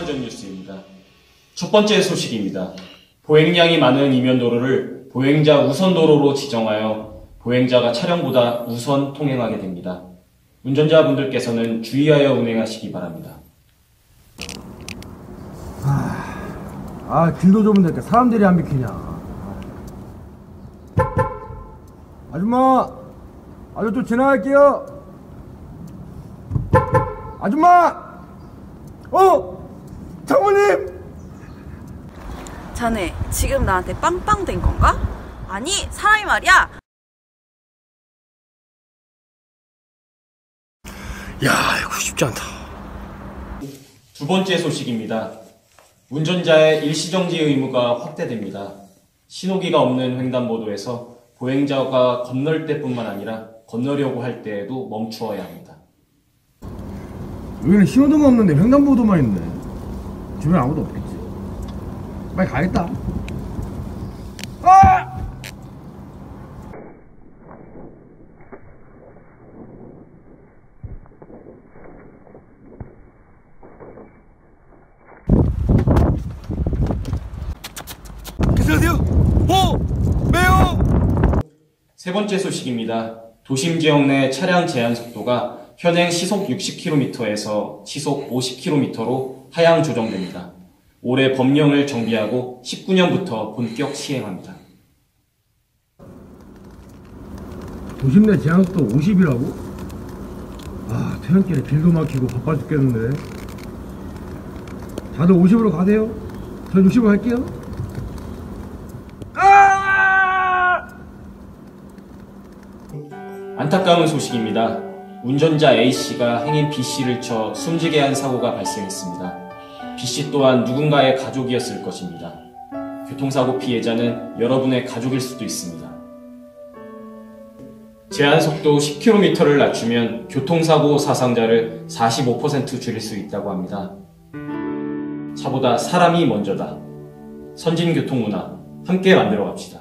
일반전 뉴스입니다. 첫 번째 소식입니다. 보행량이 많은 이면도로를 보행자 우선도로로 지정하여 보행자가 차량보다 우선 통행하게 됩니다. 운전자분들께서는 주의하여 운행하시기 바랍니다. 아 길도 좁은데 사람들이 안 비키냐 아줌마 아저 좀 지나갈게요 아줌마 어 장모님 자네 지금 나한테 빵빵 된 건가? 아니 사람이 말이야 야, 이거 쉽지 않다. 두 번째 소식입니다. 운전자의 일시정지 의무가 확대됩니다. 신호기가 없는 횡단보도에서 보행자가 건널 때뿐만 아니라 건너려고 할 때에도 멈추어야 합니다. 여기는 신호등 없는데 횡단보도만 있네 주변에 아무도 없겠지 빨리 가겠다 아! 계속하세요. 호! 매우! 세 번째 소식입니다. 도심 지역 내 차량 제한 속도가 현행 시속 60km에서 시속 50km로 하향 조정됩니다. 올해 법령을 정비하고 19년부터 본격 시행합니다. 도심 내 제한속도 50이라고? 아 퇴근길에 길도 막히고 바빠 죽겠는데 다들 50으로 가세요 저 60으로 갈게요 아! 안타까운 소식입니다. 운전자 A씨가 행인 B씨를 쳐 숨지게 한 사고가 발생했습니다. B씨 또한 누군가의 가족이었을 것입니다. 교통사고 피해자는 여러분의 가족일 수도 있습니다. 제한 속도 10km를 낮추면 교통사고 사상자를 45% 줄일 수 있다고 합니다. 차보다 사람이 먼저다. 선진교통문화 함께 만들어 갑시다.